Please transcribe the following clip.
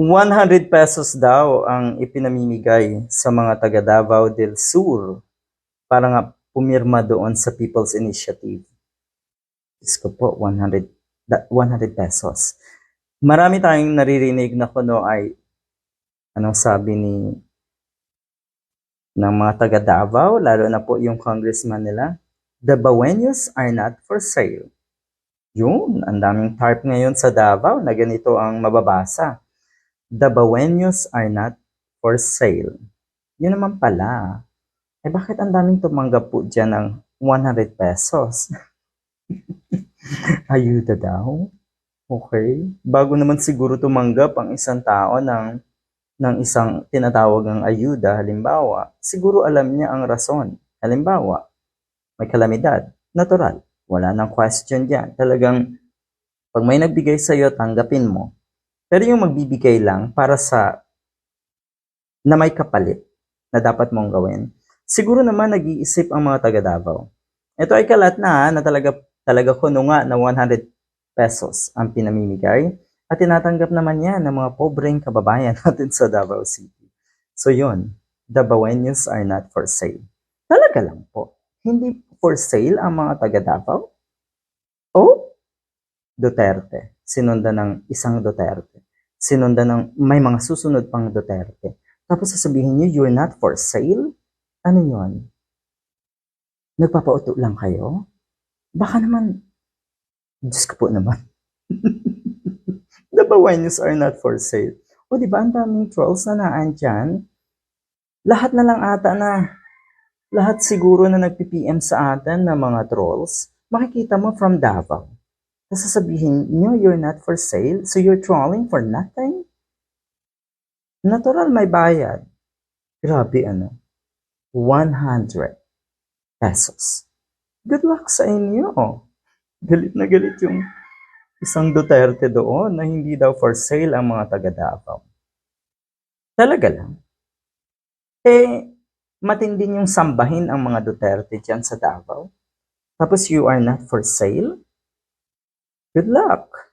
100 pesos daw ang ipinamimigay sa mga taga Davao del Sur para nga pumirma doon sa People's Initiative. Diyos ko po, 100, da- 100 pesos. Marami tayong naririnig na kuno ay anong sabi ni ng mga taga Davao, lalo na po yung congressman nila, the Bawenyos are not for sale. Yun, ang daming tarp ngayon sa Davao na ganito ang mababasa. The Bawenyos are not for sale. Yun naman pala. Eh bakit ang daming tumanggap po dyan ng 100 pesos? Ayuda daw. Okay. Bago naman siguro tumanggap ang isang tao ng, ng isang tinatawag ng ayuda, halimbawa, siguro alam niya ang rason. Halimbawa, may kalamidad. Natural. Wala nang question dyan. Talagang, pag may nagbigay sa'yo, tanggapin mo. Pero yung magbibigay lang para sa na may kapalit na dapat mong gawin, siguro naman nag-iisip ang mga taga Davao. Ito ay kalat na na talaga talaga kuno nga na 100 pesos ang pinamimigay at tinatanggap naman yan ng mga pobreng kababayan natin sa Davao City. So yun, Bawenyos are not for sale. Talaga lang po. Hindi for sale ang mga taga Davao? Oh, Duterte. Sinundan ng isang Duterte. Sinundan ng may mga susunod pang Duterte. Tapos sasabihin niyo, you're not for sale? Ano yon? Nagpapauto lang kayo? Baka naman, Diyos ko po naman. The Bawenyos are not for sale. O di ba ang daming trolls na naan? Lahat na lang ata na, lahat siguro na nagpi-PM sa atin na mga trolls, makikita mo from Davao. Tapos sasabihin nyo, you're not for sale, so you're trolling for nothing? Natural may bayad. Grabe ano. 100 pesos. Good luck sa inyo. Galit na galit yung isang Duterte doon na hindi daw for sale ang mga taga Davao. Talaga lang. Eh, matindi yung sambahin ang mga Duterte dyan sa Davao. Tapos you are not for sale? Good luck.